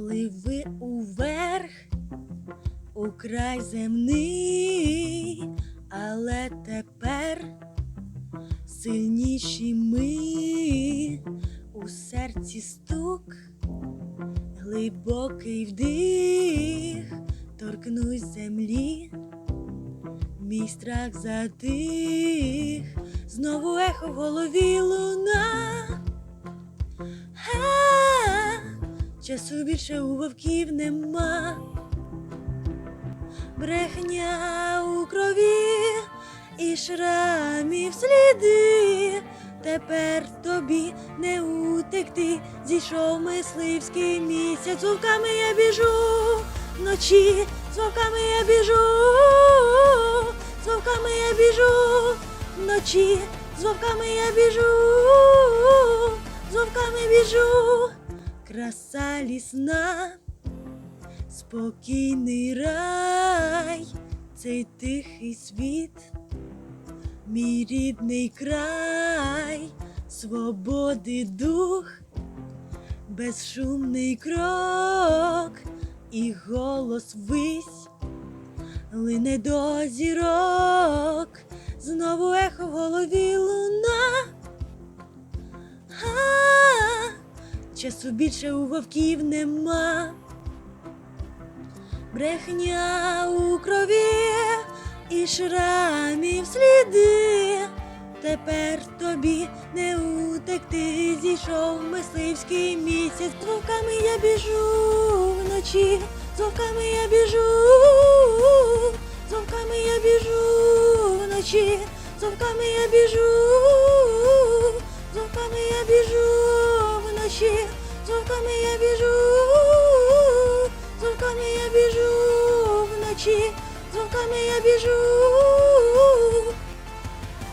Пливи уверх, у край земний, але тепер сильніші ми у серці стук, глибокий вдих, торкнусь землі, мій страх затих, знову ехо в голові луна. Часу більше у вовків нема. Брехня у крові і шрамів сліди. Тепер тобі не утекти. Зійшов мисливський місяць. З вовками я біжу вночі, з вовками я біжу, з вовками я біжу вночі, з вовками я біжу, з вовками біжу. Краса лісна, спокійний рай, цей тихий світ, мій рідний край, свободи дух, безшумний крок і голос вись, лине до зірок, знову ехо в голові луна. Часу більше у вовків нема. Брехня у крові і шрамів сліди. Тепер тобі не утекти, зійшов мисливський місяць. З вовками я біжу вночі, з вовками я біжу, з вовками я біжу вночі, з вовками я біжу, з вовками я біжу вночі, з вовками я біжу, з вовками я біжу вночі, з вовками я біжу.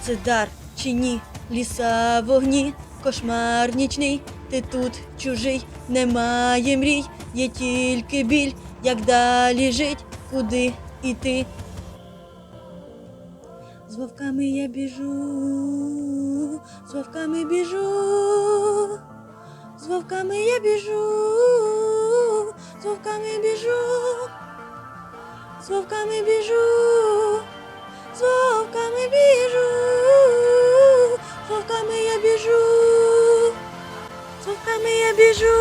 Це дар чи ні? Ліса вогні, кошмар нічний, ти тут чужий, немає мрій, є тільки біль, як далі жить, куди іти. З вовками я біжу, з вовками біжу, з вовками я біжу, з вовками біжу, з вовками біжу, з вовками біжу, з вовками я біжу, з вовками я біжу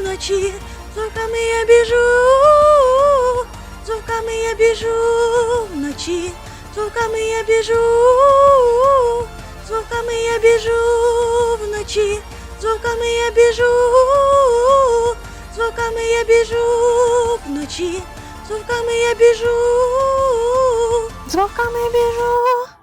вночі, з вовками я біжу, з вовками я біжу вночі, з вовками я біжу, з вовками я біжу вночі, з вовками я біжу, звуками я біжу вночі, звуками я біжу, звуками я біжу.